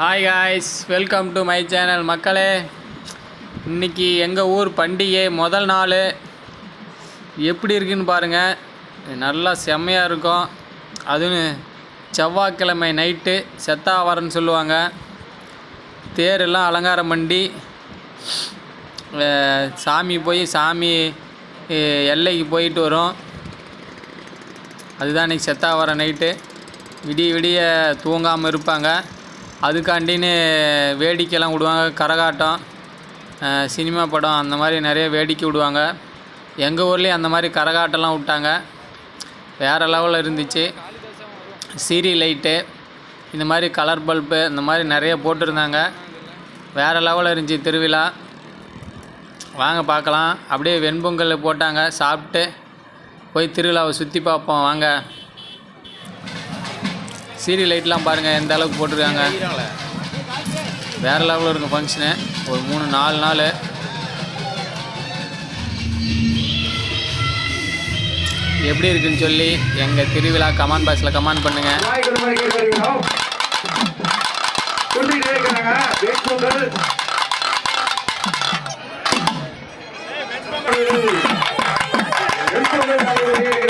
Hi guys welcome to my channel மக்களே இன்னைக்கு எங்கள் ஊர் பண்டிகை முதல் நாள். எப்படி இருக்குன்னு பாருங்கள் நல்லா செம்மையாக இருக்கும். அதுவும் செவ்வாய்க்கிழமை நைட்டு செத்தாவரன்னு சொல்லுவாங்க. தேரெல்லாம் அலங்காரம் பண்ணி சாமி போய் சாமி எல்லைக்கு போயிட்டு வரும். அதுதான் இன்றைக்கி செத்தாவரம் நைட்டு விடிய விடிய தூங்காமல் இருப்பாங்க. அதுக்காண்டின்னு வேடிக்கைலாம் விடுவாங்க. கரகாட்டம் சினிமா படம் அந்த மாதிரி நிறைய வேடிக்கை விடுவாங்க. எங்கள் ஊர்லேயும் அந்த மாதிரி கரகாட்டம்லாம் விட்டாங்க. வேறு லெவலில் இருந்துச்சு. சீரி லைட்டு இந்த மாதிரி கலர் பல்பு இந்த மாதிரி நிறைய போட்டிருந்தாங்க. வேறு லெவலில் இருந்துச்சு திருவிழா. வாங்க பார்க்கலாம். அப்படியே வெண்பொங்கல் போட்டாங்க. சாப்பிட்டு போய் திருவிழாவை சுற்றி பார்ப்போம். வாங்க. சீரி லைட்லாம் பாருங்கள் எந்த அளவுக்கு போட்டிருக்காங்க. வேறு லெவலில் இருக்கும் ஃபங்க்ஷனு ஒரு மூணு நாலு நாள். எப்படி இருக்குன்னு சொல்லி எங்கள் திருவிழா கமெண்ட் பாக்ஸில் கமெண்ட் பண்ணுங்கள் Thank you.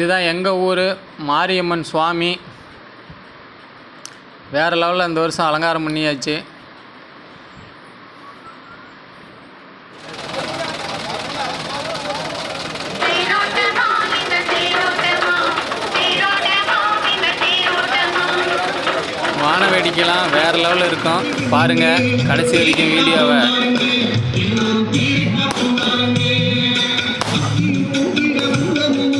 இதுதான் எங்கள் ஊர்? மாரியம்மன் சுவாமி. வேறு லெவலில் இந்த வருஷம் அலங்காரம் பண்ணியாச்சு. வான வேடிக்கைலாம் வேறு லெவலில் இருக்கும். பாருங்கள் கடைசி வரைக்கும் வீடியோவை. பாடி